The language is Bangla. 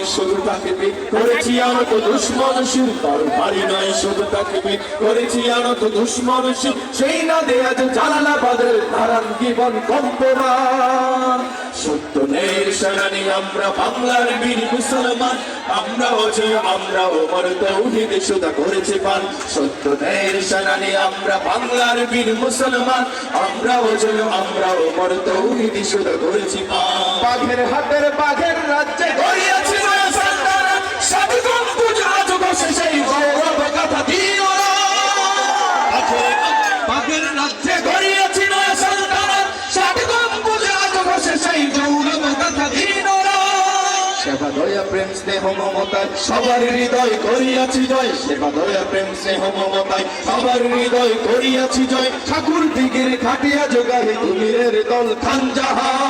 নয় শুধু তাকে পিট করেছি আনত দুশ্মন শির। তোর নয় শুধু তাকে পিট করেছি আনত দুশ্মন শির। সেই না দেয়া যে জানালা ধারান জীবন কম্পনা সত্য নেই সেনানি আমরা বাংলার বীর মুসলমান। আমরা যে আমরা ওমর তৌহিদ সুদা করেছি পান। সত্য নেই সেনানি আমরা বাংলার বীর মুসলমান। আমরা যে আমরা ওমর তৌহিদ সুদা করেছি পান। বাঘের হাতের বাঘের রাজ্যে দয়া প্রেম স্নেহ মমতায় সবার হৃদয় করিয়াছি জয়, সেবা দয়া প্রেম স্নেহ মমতায় সবার হৃদয় করিয়াছি জয়। ঠাকুর দিগের খাটিয়া যোগাহে কুমিরের দল খান জাহান